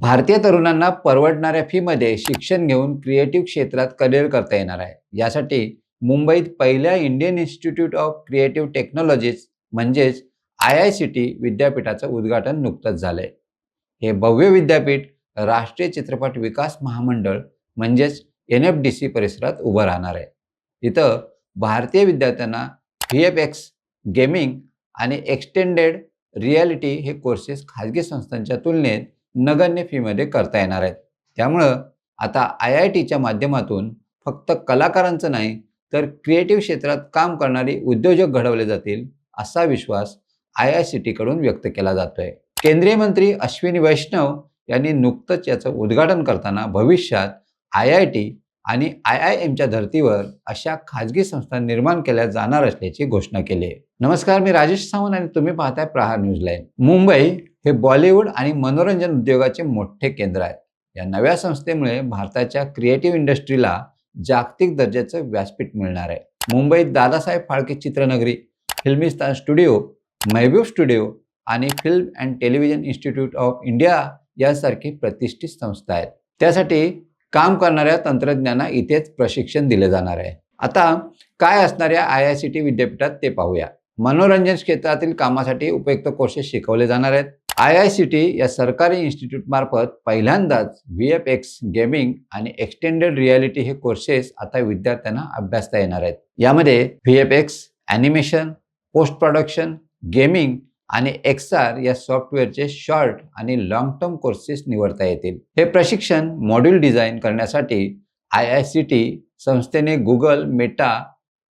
भारतीय तरुणांना परवडणाऱ्या फीमध्ये शिक्षण घेऊन क्रिएटिव्ह क्षेत्रात करिअर करता येणार आहे. यासाठी मुंबईत पहिल्या Indian Institute of Creative Technologies म्हणजेच आय आय सी टी विद्यापीठाचं उद्घाटन नुकतंच झालंय. हे भव्य विद्यापीठ राष्ट्रीय चित्रपट विकास महामंडळ म्हणजेच एन एफ डी सी परिसरात उभं राहणार आहे. इथं भारतीय विद्यार्थ्यांना व्ही एफ एक्स गेमिंग आणि एक्सटेंडेड रियालिटी हे कोर्सेस खाजगी संस्थांच्या तुलनेत नगण्य फीमध्ये करता येणार आहेत. त्यामुळं आता आय आय टीच्या माध्यमातून फक्त कलाकारांचं नाही तर क्रिएटिव्ह क्षेत्रात काम करणारी उद्योजक घडवले जातील असा विश्वास आय आय सी टीकडून व्यक्त केला जातोय. केंद्रीय मंत्री अश्विनी वैष्णव यांनी नुकतंच याचं उद्घाटन करताना भविष्यात आय आय टी आणि आय आय एमच्या धर्तीवर अशा खाजगी संस्था निर्माण केल्या जाणार असल्याची घोषणा केली आहे. नमस्कार मी राजेश सावंत आणि तुम्ही पाहताय प्रहार न्यूज लाईन. मुंबई हे बॉलिवूड आणि मनोरंजन उद्योगाचे मोठे केंद्र आहे. या नव्या संस्थेमुळे भारताच्या क्रिएटिव्ह इंडस्ट्रीला जागतिक दर्जाचं व्यासपीठ मिळणार आहे. मुंबईत दादासाहेब फाळके चित्रनगरी फिल्मिस्तान स्टुडिओ महबूब स्टुडिओ आणि film and television institute of India यासारखी प्रतिष्ठित संस्था आहेत. त्यासाठी काम करणाऱ्या तंत्रज्ञांना इथेच प्रशिक्षण दिले जाणार आहे. आता काय असणाऱ्या आय आय सी टी विद्यापीठात ते पाहूया. मनोरंजन क्षेत्रातील कामासाठी उपयुक्त कोर्सेस शिकवले जाणार आहेत. आय आय सी टी या सरकारी इन्स्टिट्यूटमार्फत पहिल्यांदाच व्ही एफ एक्स गेमिंग आणि एक्सटेंडेड रियालिटी हे कोर्सेस आता विद्यार्थ्यांना अभ्यासता येणार आहेत. यामध्ये V F X animation post production gaming आणि एक्स आर या सॉफ्टवेअरचे शॉर्ट आणि लॉंग टर्म कोर्सेस निवडता येतील. हे प्रशिक्षण मॉड्यूल डिझाईन करण्यासाठी आय आय सी टी संस्थेने Google Meta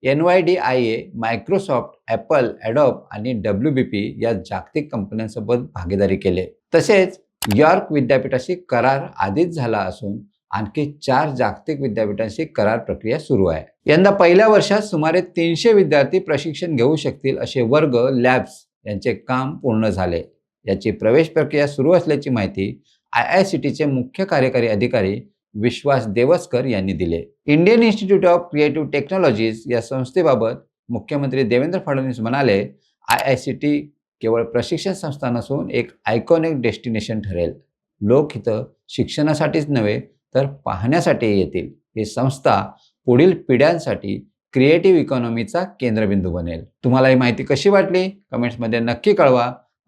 N Y D I A Microsoft Apple Adobe आणि डब्ल्यू बी पी या जागतिक कंपन्यांसोबत भागीदारी केले. तसेच यॉर्क विद्यापीठाशी करार आधीच झाला असून आणखी चार जागतिक विद्यापीठांशी करार प्रक्रिया सुरू आहे. यंदा पहिल्या वर्षात सुमारे तीनशे विद्यार्थी प्रशिक्षण घेऊ शकतील असे वर्ग लॅब्स यांचे काम पूर्ण झाले. याची प्रवेश प्रक्रिया सुरू असल्याची माहिती आय आय सी टीचे मुख्य कार्यकारी अधिकारी विश्वास देवस्कर यांनी दिले. Indian Institute of Creative Technologies या संस्थेबाबत मुख्यमंत्री देवेंद्र फडणवीस म्हणाले आय आय सी टी केवळ प्रशिक्षण संस्था नसून एक आयकॉनिक डेस्टिनेशन ठरेल. लोक इथं शिक्षणासाठीच नव्हे तर पाहण्यासाठी येतील. ही संस्था पुढील पिढ्यांसाठी क्रिएटिव्ह इकॉनॉमीचा केंद्रबिंदू बनेल. तुम्हाला ही माहिती कशी वाटली? कमेंट्समध्ये नक्की कळवा.